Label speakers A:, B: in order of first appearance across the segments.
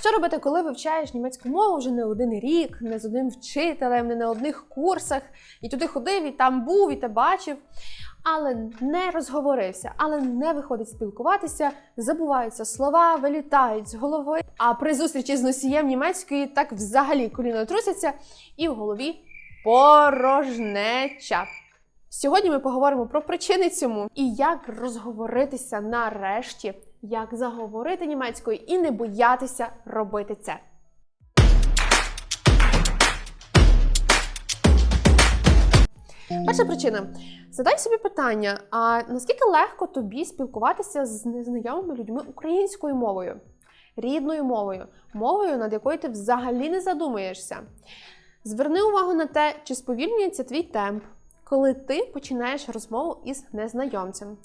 A: Що робити, коли вивчаєш німецьку мову вже не один рік, не з одним вчителем, не на одних курсах, і туди ходив, і там був, і те бачив, але не розговорився, але не виходить спілкуватися, забуваються слова, вилітають з голови. А при зустрічі з носієм німецької так взагалі коліно трусяться, і в голові порожнеча. Сьогодні ми поговоримо про причини цьому і як розговоритися нарешті, як заговорити німецькою і не боятися робити це. Перша причина. Задай собі питання: а наскільки легко тобі спілкуватися з незнайомими людьми українською мовою, рідною мовою, мовою, над якою ти взагалі не задумуєшся? Зверни увагу на те, чи сповільнюється твій темп, коли ти починаєш розмову із незнайомцем.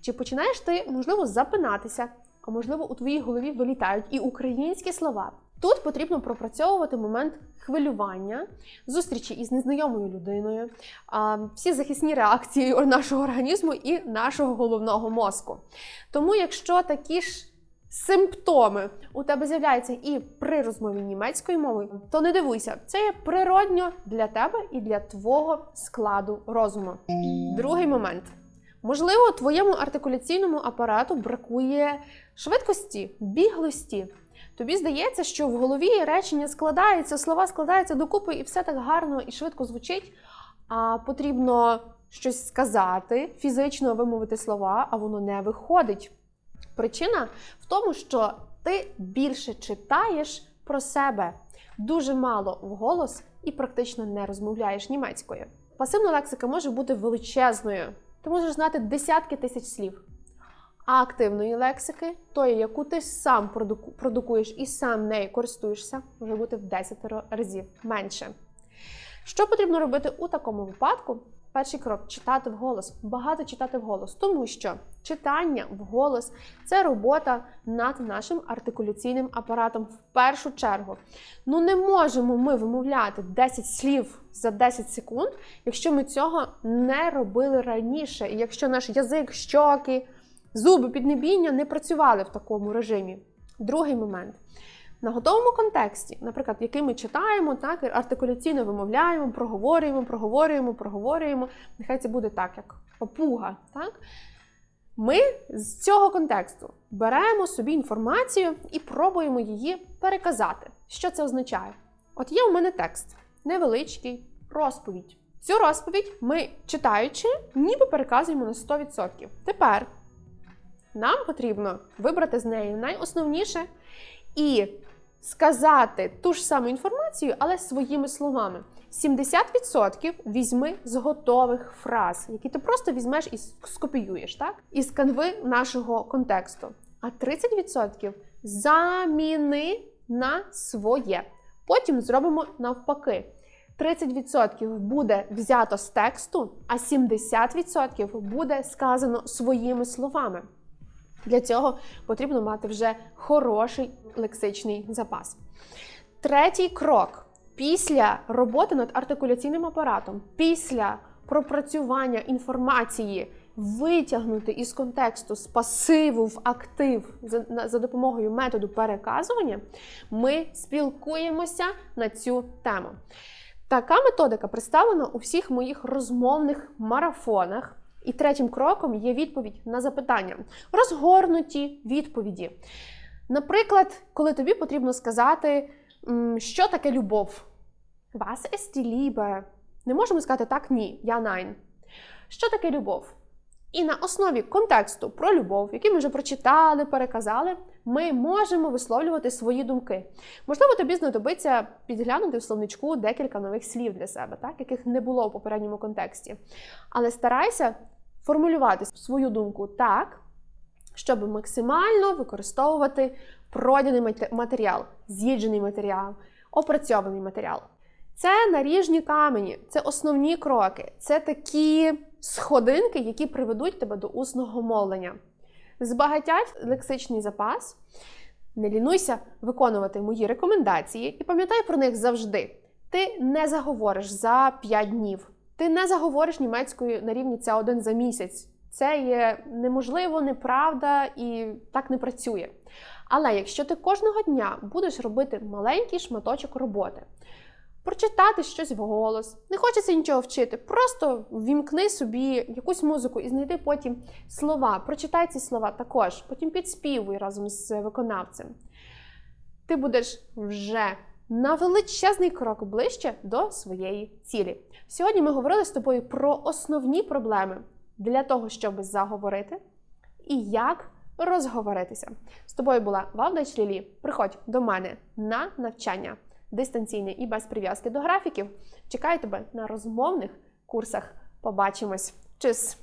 A: Чи починаєш ти, можливо, запинатися, а можливо, у твоїй голові вилітають і українські слова. Тут потрібно пропрацьовувати момент хвилювання, зустрічі із незнайомою людиною, всі захисні реакції нашого організму і нашого головного мозку. Тому, якщо такі ж симптоми у тебе з'являються і при розмові німецькою мовою, то не дивуйся, це є природньо для тебе і для твого складу розуму. Другий момент. Можливо, твоєму артикуляційному апарату бракує швидкості, біглості. Тобі здається, що в голові речення складаються, слова складаються докупи, і все так гарно і швидко звучить. А потрібно щось сказати, фізично вимовити слова, а воно не виходить. Причина в тому, що ти більше читаєш про себе, дуже мало вголос і практично не розмовляєш німецькою. Пасивна лексика може бути величезною. Ти можеш знати десятки тисяч слів. А активної лексики, тої, яку ти сам продуку- продукуєш і сам нею користуєшся, може бути в 10 разів менше. Що потрібно робити у такому випадку? Перший крок читати вголос, багато читати вголос, тому що читання вголос це робота над нашим артикуляційним апаратом в першу чергу. Ну не можемо ми вимовляти 10 слів за 10 секунд, якщо ми цього не робили раніше, і якщо наш язик, щоки, зуби, піднебіння не працювали в такому режимі. Другий момент. На готовому контексті, наприклад, який ми читаємо, так, артикуляційно вимовляємо, проговорюємо, проговорюємо, проговорюємо. Нехай це буде так, як папуга. Так? Ми з цього контексту беремо собі інформацію і пробуємо її переказати. Що це означає? От є у мене текст, невеличкий, розповідь. Цю розповідь ми, читаючи, ніби переказуємо на 100%. Тепер нам потрібно вибрати з неї найосновніше і сказати ту ж саму інформацію, але своїми словами. 70% візьми з готових фраз, які ти просто візьмеш і скопіюєш, так? Із канви нашого контексту. А 30% заміни на своє. Потім зробимо навпаки. 30% буде взято з тексту, а 70% буде сказано своїми словами. Для цього потрібно мати вже хороший лексичний запас. Третій крок після роботи над артикуляційним апаратом, після пропрацювання інформації, витягнути із контексту з пасиву в актив за, за допомогою методу переказування, ми спілкуємося на цю тему. Така методика представлена у всіх моїх розмовних марафонах. І третім кроком є відповідь на запитання, розгорнуті відповіді. Наприклад, коли тобі потрібно сказати, що таке любов. Die Liebe? Не можемо сказати так, ні, я nein. Що таке любов? І на основі контексту про любов, який ми вже прочитали, переказали, ми можемо висловлювати свої думки. Можливо, тобі знадобиться підглянути в словничку декілька нових слів для себе, так, яких не було в попередньому контексті. Але старайся формулювати свою думку так, щоб максимально використовувати пройдений матеріал, з'їджений матеріал, опрацьований матеріал. Це наріжні камені, це основні кроки, це такі сходинки, які приведуть тебе до усного мовлення. Збагатять лексичний запас, не лінуйся виконувати мої рекомендації і пам'ятай про них завжди. Ти не заговориш за 5 днів, ти не заговориш німецькою на рівні C1 за місяць. Це є неможливо, неправда і так не працює. Але якщо ти кожного дня будеш робити маленький шматочок роботи, прочитати щось вголос, не хочеться нічого вчити, просто вімкни собі якусь музику і знайди потім слова. Прочитай ці слова також, потім підспівуй разом з виконавцем. Ти будеш вже на величезний крок ближче до своєї цілі. Сьогодні ми говорили з тобою про основні проблеми для того, щоб заговорити і як розговоритися. З тобою була Вавдач Лілі. Приходь до мене на навчання дистанційне і без прив'язки до графіків. Чекаю тебе на розмовних курсах. Побачимось. Чус!